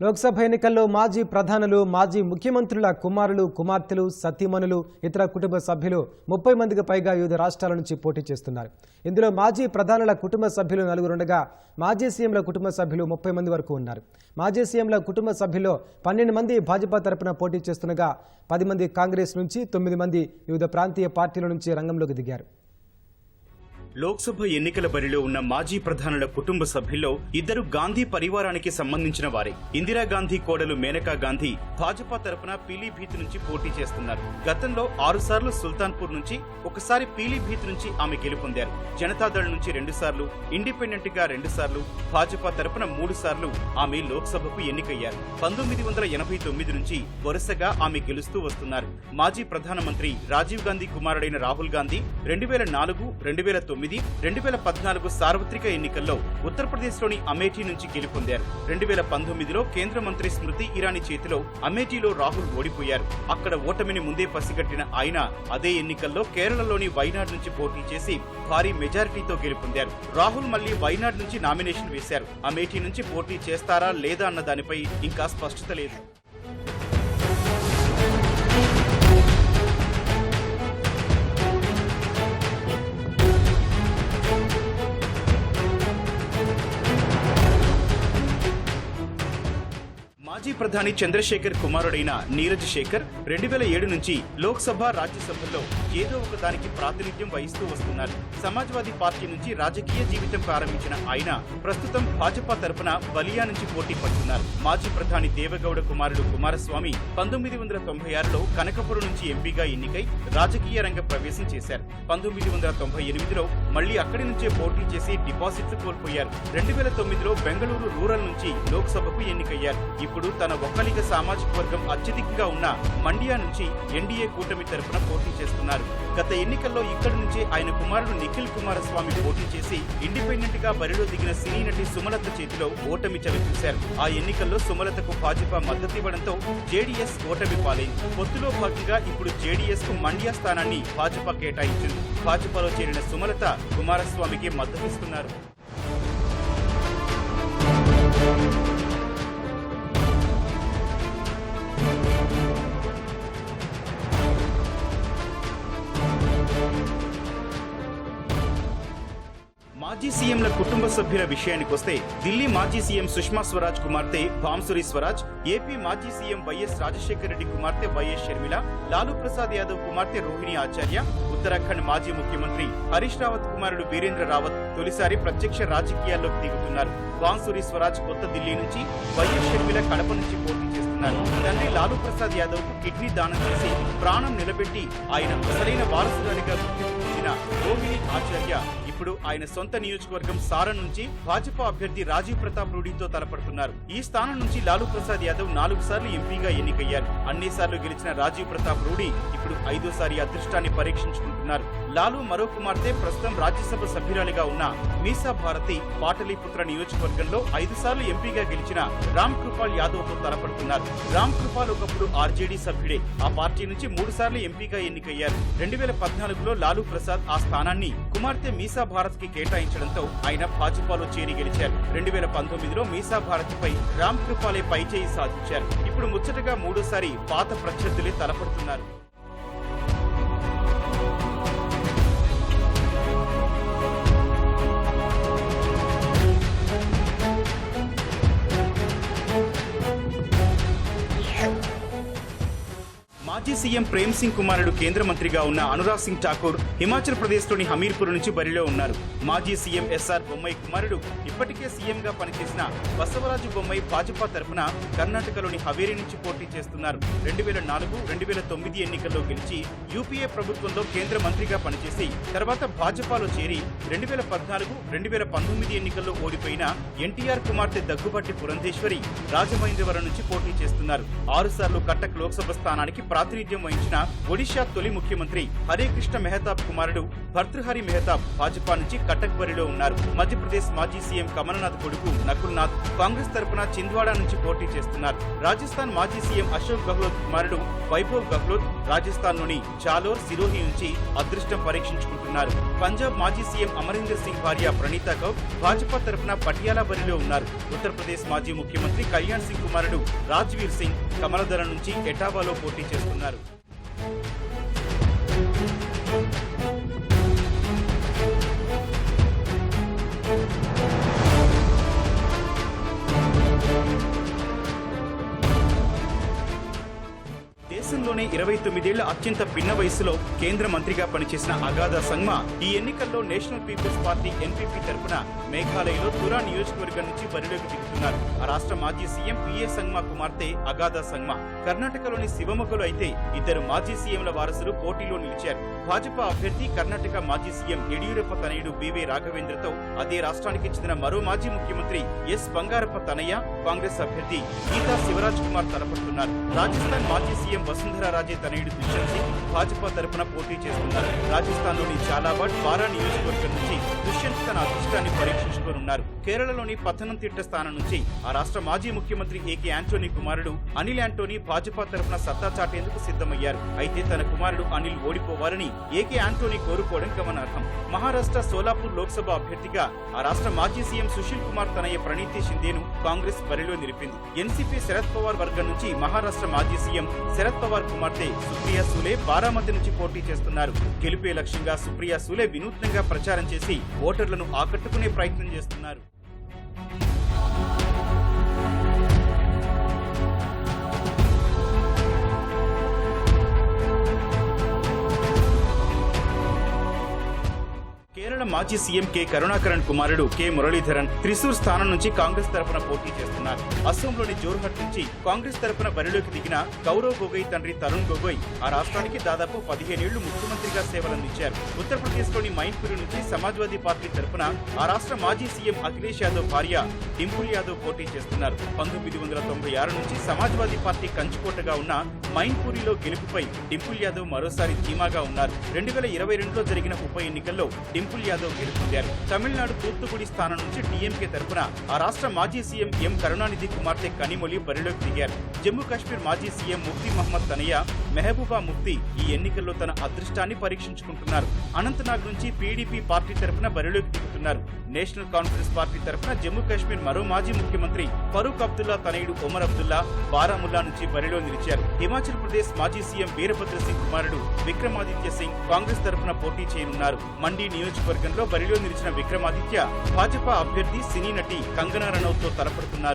లోక్సభ ఎన్నికల్లో మాజీ ప్రధానులు మాజీ ముఖ్యమంత్రుల కుమారులు కుమార్తెలు సతీమణులు ఇతర కుటుంబ సభ్యులు ముప్పై మందికి పైగా వివిధ రాష్ట్రాల నుంచి పోటీ చేస్తున్నారు. ఇందులో మాజీ ప్రధానుల కుటుంబ సభ్యులు నలుగురుండగా మాజీ సీఎంల కుటుంబ సభ్యులు ముప్పై మంది వరకు ఉన్నారు. మాజీ సీఎంల కుటుంబ సభ్యుల్లో పన్నెండు మంది భాజపా తరపున పోటీ చేస్తుండగా పది మంది కాంగ్రెస్ నుంచి తొమ్మిది మంది వివిధ ప్రాంతీయ పార్టీల నుంచి రంగంలోకి దిగారు. లోక్సభ ఎన్నికల బరిలో ఉన్న మాజీ ప్రధానుల కుటుంబ సభ్యుల్లో ఇద్దరు గాంధీ పరివారానికి సంబంధించిన వారే. ఇందిరాగాంధీ కోడలు మేనకా గాంధీ భాజపా తరపున పీలీభీత్ నుంచి పోటీ చేస్తున్నారు. గతంలో ఆరుసార్లు సుల్తాన్పూర్ నుంచి ఒకసారి పీలీభీత్ నుంచి ఆమె గెలుపొందారు జనతాదళ్ నుంచి రెండుసార్లు ఇండిపెండెంట్గా రెండుసార్లు భాజపా తరపున మూడు సార్లు ఆమె లోక్సభకు ఎన్నికయ్యారు. పంతొమ్మిది వందల ఎనభై తొమ్మిది నుంచి వరుసగా ఆమె గెలుస్తూ వస్తున్నారు. మాజీ ప్రధానమంత్రి రాజీవ్ గాంధీ కుమారుడైన రాహుల్ గాంధీ రెండు వేల నాలుగు రెండు వేల తొమ్మిది రెండు వేల పద్నాలుగు సార్వత్రిక ఎన్నికల్లో ఉత్తరప్రదేశ్లోని అమేఠీ నుంచి గెలుపొందారు. రెండు వేల పంతొమ్మిదిలో కేంద్ర మంత్రి స్మృతి ఇరానీ చేతిలో అమేఠీలో రాహుల్ ఓడిపోయారు. అక్కడ ఓటమిని ముందే పసిగట్టిన ఆయన అదే ఎన్నికల్లో కేరళలోని వైనాడ్ నుంచి పోటీ చేసి భారీ మెజారిటీతో గెలుపొందారు. రాహుల్ మళ్ళీ వైనాడ్ నుంచి నామినేషన్ వేశారు. అమేఠీ నుంచి పోటీ చేస్తారా లేదా అన్న దానిపై ఇంకా స్పష్టత లేదు. మాజీ ప్రధాని చంద్రశేఖర్ కుమారుడైన నీరజ్ శేఖర్ రెండు వేల ఏడు నుంచి లోక్సభ రాజ్యసభల్లో ఏదో ఒక దానికి ప్రాతినిధ్యం వహిస్తూ వస్తున్నారు. సమాజ్వాదీ పార్టీ నుంచి రాజకీయ జీవితం ప్రారంభించిన ఆయన ప్రస్తుతం భాజపా తరపున బలియా నుంచి పోటీ పడుతున్నారు. మాజీ ప్రధాని దేవగౌడ కుమారుడు కుమారస్వామి పంతొమ్మిది వందల తొంభై ఆరులో కనకపురం నుంచి ఎంపీగా ఎన్నికై రాజకీయ రంగ ప్రవేశం చేశారు. పంతొమ్మిది వందల తొంభై ఎనిమిదిలో మళ్ళీ అక్కడి నుంచే పోటీ చేసి డిపాజిట్లు కోల్పోయారు. రెండు వేల తొమ్మిదిలో బెంగళూరు రూరల్ నుంచి లోక్సభకు ఎన్నికయ్యారు. ఇప్పుడు తన ఒక్కలిగ సామాజిక వర్గం అత్యధికంగా ఉన్న మండియా నుంచి ఎన్డీఏ కూటమి తరపున పోటీ చేస్తున్నారు. గత ఎన్నికల్లో ఇక్కడి నుంచే ఆయన కుమారుడు నిఖిల్ కుమారస్వామి పోటీ చేసి ఇండిపెండెంట్గా బరిలో దిగిన సినీ నటి సుమలత చేతిలో ఓటమి చవిచూశారు ఆ ఎన్నికల్లో సుమలతకు భాజపా మద్దతు ఇవ్వడంతో జేడీఎస్ ఓటమి పాలైంది. పొత్తులో భాగంగా ఇప్పుడు జేడీఎస్కు మండ్యా స్థానాన్ని భాజపా కేటాయించింది. భాజపాలో చేరిన సుమలత కుమారస్వామికి మద్దతిస్తున్నారు మాజీ సీఎంల కుటుంబ సభ్యుల విషయానికొస్తే ఢిల్లీ మాజీ సీఎం సుష్మా స్వరాజ్ కుమార్తె భాంసురి స్వరాజ్ ఏపీ మాజీ సీఎం వైఎస్ రాజశేఖర రెడ్డి కుమార్తె వైఎస్ షర్మిల లాలూ ప్రసాద్ యాదవ్ కుమార్తె రోహిణి ఆచార్య ఉత్తరాఖండ్ మాజీ ముఖ్యమంత్రి హరీష్ రావత్ కుమారుడు వీరేంద్ర రావత్ తొలిసారి ప్రత్యక్ష రాజకీయాల్లోకి దిగుతున్నారు. భాంసురి స్వరాజ్ కొత్త ఢిల్లీ నుంచి వైఎస్ షర్మిల కడప నుంచి పోటీ చేస్తున్నారు. తండ్రి లాలూ ప్రసాద్ యాదవ్ కిడ్నీ దానం చేసి ప్రాణం నిలబెట్టి ఆయన అసలైన వారసురాలిగా గుర్తింపు పొందిన రోహిణి ఆచార్య ఇప్పుడు ఆయన సొంత నియోజకవర్గం సారన్ నుంచి భాజపా అభ్యర్థి రాజీవ్ ప్రతాప్ రూఢీతో తలపడుతున్నారు. ఈ స్థానం నుంచి లాలూ ప్రసాద్ యాదవ్ నాలుగు సార్లు ఎంపీగా ఎన్నికయ్యారు. అన్ని సార్లు గెలిచిన రాజీవ్ ప్రతాప్ రూఢీ ఇప్పుడు ఐదోసారి అదృష్టాన్ని పరీక్షించుకుంటున్నారు. లాలూ మరో కుమార్తె ప్రస్తుతం రాజ్యసభ సభ్యురాలిగా ఉన్న మీసా భారతి పాటలీపుత్ర నియోజకవర్గంలో ఐదు సార్లు ఎంపీగా గెలిచిన రామ్ కృపాల్ యాదవ్తో తలపడుతున్నారు. రామ్ కృపాల్ ఒకప్పుడు ఆర్జేడీ సభ్యుడే. ఆ పార్టీ నుంచి మూడు సార్లు ఎంపీగా ఎన్నికయ్యారు. రెండు వేల పద్నాలుగులో లాలూ ప్రసాద్ ఆ స్థానాన్ని కుమార్తె మీసా భారత్కి కేటాయించడంతో ఆయన భాజపాలో చేరి గెలిచారు. రెండు వేల పంతొమ్మిదిలో మీసా భారత్ పై రామ్ కృపాలే పైచేయి సాధించారు. ఇప్పుడు ముచ్చటగా మూడోసారి పాత ప్రత్యర్థులే తలపడుతున్నారు. మాజీ సీఎం ప్రేమ్ సింగ్ కుమారుడు కేంద్ర మంత్రిగా ఉన్న అనురాగ్ సింగ్ ఠాకూర్ హిమాచల్ ప్రదేశ్లోని హమీర్పూర్ నుంచి బరిలో ఉన్నారు. మాజీ సీఎం ఎస్ఆర్ బొమ్మాయి కుమారుడు ఇప్పటికే సీఎం గా పనిచేసిన బసవరాజు బొమ్మాయి భాజపా తరఫున కర్ణాటకలోని హవేరి నుంచి పోటీ చేస్తున్నారు. రెండు వేల నాలుగు రెండు వేల తొమ్మిది ఎన్నికల్లో గెలిచి యూపీఏ ప్రభుత్వంలో కేంద్ర మంత్రిగా పనిచేసి తర్వాత భాజపాలో చేరి రెండు వేల పద్నాలుగు రెండు వేల పంతొమ్మిది ఎన్నికల్లో ఓడిపోయిన ఎన్టీఆర్ కుమార్తె దగ్గుబాటి పురంధేశ్వరి రాజమహేంద్రవరం నుంచి పోటీ చేస్తున్నారు. ఆరుసార్లు కట్టక్ లోక్సభ స్థానానికి ప్రాతినిధ్యం ప్రాతినిధ్యం వహించిన ఒడిషా తొలి ముఖ్యమంత్రి హరేకృష్ణ మెహతాబ్ కుమారుడు భర్తృహరి మెహతాబ్ భాజపా నుంచి కటక్ బరిలో ఉన్నారు. మధ్యప్రదేశ్ మాజీ సీఎం కమలనాథ్ కొడుకు నకుల్నాథ్ కాంగ్రెస్ తరపున చింద్వాడా నుంచి పోటీ చేస్తున్నారు. రాజస్థాన్ మాజీ సీఎం అశోక్ గహ్లోత్ కుమారుడు వైభవ్ గహ్లోత్ రాజస్థాన్లోని జాలోర్ సిరోహి నుంచి అదృష్టం పరీక్షించుకుంటున్నారు. పంజాబ్ మాజీ సీఎం అమరీందర్ సింగ్ భార్య ప్రణీతా కౌర్ భాజపా తరపున పటియాలా బరిలో ఉన్నారు. ఉత్తరప్రదేశ్ మాజీ ముఖ్యమంత్రి కళ్యాణ్ సింగ్ కుమారుడు రాజ్వీర్ సింగ్ కమలధర నుంచి ఎటావాలో పోటీ చేస్తున్నారు. ఇరవై తొమ్మిదేళ్ళ అత్యంత పిన్న వయసులో కేంద్ర మంత్రిగా పనిచేసిన అగాధ సంగ్మా ఈ ఎన్నికల్లో నేషనల్ పీపుల్స్ పార్టీ ఎన్పీపీ తరఫున మేఘాలయలో తురా నియోజకవర్గం నుంచి బరిలోకి దిగుతున్నారు. ఆ రాష్ట్ర మాజీ సీఎం పిఏ సంగ్మ కుమార్తె అగాధ సంగ్మ. కర్ణాటకలోని శివమొగ్గలో అయితే ఇద్దరు మాజీ సీఎంల వారసులు పోటీలో నిలిచారు. భాజపా అభ్యర్థి కర్ణాటక మాజీ సీఎం యడియూరప్ప తనయుడు బివై రాఘవేంద్రతో అదే రాష్ట్రానికి చెందిన మరో మాజీ ముఖ్యమంత్రి ఎస్ బంగారప్ప తనయ్య కాంగ్రెస్ అభ్యర్థి గీతా శివరాజ్ కుమార్ తలపడుతున్నారు. రాజస్థాన్ మాజీ సీఎం వసుంధరా రాజే తనయుడు దుష్యంత్ సింగ్ భాజపా తరపున పోటీ చేస్తున్నారు. రాజస్థాన్లోని లోని బారా నియోజకవర్గం నుంచి దుష్యంత్ తన అదృష్టాన్ని పరీక్షించుకోనున్నారు కేరళలోని పథనంతిట్ట స్థానం నుంచి ఆ రాష్ట్ర మాజీ ముఖ్యమంత్రి ఏకే ఆంటోనీ కుమారుడు అనిల్ ఆంటోనీ భాజపా తరపున సత్తా చాటేందుకు సిద్ధమయ్యారు. అయితే తన కుమారుడు అనిల్ ఓడిపోవాలని ఏకే ఆంటోనీ కోరుకోవడం గమనార్హం. మహారాష్ట్ర సోలాపూర్ లోక్సభ అభ్యర్థిగా ఆ రాష్ట్ర మాజీ సీఎం సుశీల్ కుమార్ తనయ్య ప్రణీతి షిందేను కాంగ్రెస్ బరిలో నిలిపింది. ఎన్సీపీ శరద్ పవార్ వర్గం నుంచి మహారాష్ట్ర మాజీ సీఎం శరద్ పవార్ కుమార్తె సుప్రియా సూలే బారామతి నుంచి పోటీ చేస్తున్నారు. గెలిపే లక్ష్యంగా సుప్రియా సూలే వినూత్నంగా ప్రచారం చేసి ఓటర్లను ఆకట్టుకునే ప్రయత్నం చేస్తున్నారు. మాజీ సీఎం కె కరుణాకరణ్ కుమారుడు కె మురళీధరన్ త్రిశూర్ స్థానం నుంచి కాంగ్రెస్ తరపున పోటీ చేస్తున్నారు. అస్సోంలోని జోర్హట్ నుంచి కాంగ్రెస్ తరపున బరిలోకి దిగిన గౌరవ్ గొగోయ్ తండ్రి తరుణ్ గొగోయ్ ఆ రాష్ట్రానికి దాదాపు పదిహేనేళ్ళు ముఖ్యమంత్రిగా సేవలందించారు. ఉత్తరప్రదేశ్లోని మైన్పూరి నుంచి సమాజ్వాదీ పార్టీ తరపున ఆ రాష్ట్ర మాజీ సీఎం అఖిలేష్ యాదవ్ భార్య డింపుల్ యాదవ్ పోటీ చేస్తున్నారు. పంతొమ్మిది వందల తొంభై ఆరు నుంచి సమాజ్వాదీ పార్టీ కంచుకోటగా ఉన్న మైన్పూరిలో గెలుపుపై డింపుల్ యాదవ్ మరోసారి ధీమాగా ఉన్నారు. రెండు వేల ఇరవై రెండులో జరిగిన ఉప ఎన్నికల్లో డింపుల్ యాదవ్ గెలుపొందారు. తమిళనాడు తూత్తుకుడి స్థానం నుంచి డిఎంకే తరపున ఆ రాష్ట్ర మాజీ సీఎం ఎం కరుణానిధి కుమార్తె కనిమొలి బరిలోకి దిగారు. జమ్మూ కాశ్మీర్ మాజీ సీఎం ముఫ్తీ మహమ్మద్ తనయ్య మెహబూబా ముఫ్తీ ఈ ఎన్నికల్లో తన అదృష్టాన్ని పరీక్షించుకుంటున్నారు. అనంతనాగ్ నుంచి పీడీపీ పార్టీ తరపున బరిలోకి దిగుతున్నారు. నేషనల్ కాన్ఫరెన్స్ పార్టీ తరపున జమ్మూ కాశ్మీర్ మరో మాజీ ముఖ్యమంత్రి ఫరూక్ అబ్దుల్లా తనయుడు ఒమర్ అబ్దుల్లా బారాముల్లా నుంచి బరిలో నిలిచారు. హిమాచల్ ప్రదేశ్ మాజీ సీఎం వీరభద్ర సింగ్ కుమారుడు విక్రమాదిత్య సింగ్ కాంగ్రెస్ తరఫున పోటీ చేయనున్నారు. మండి నియోజకవర్గంలో బరిలో నిలిచిన విక్రమాదిత్య భాజపా అభ్యర్థి సినీ నటి కంగనా రనౌత్తో తలపడుతున్నారు.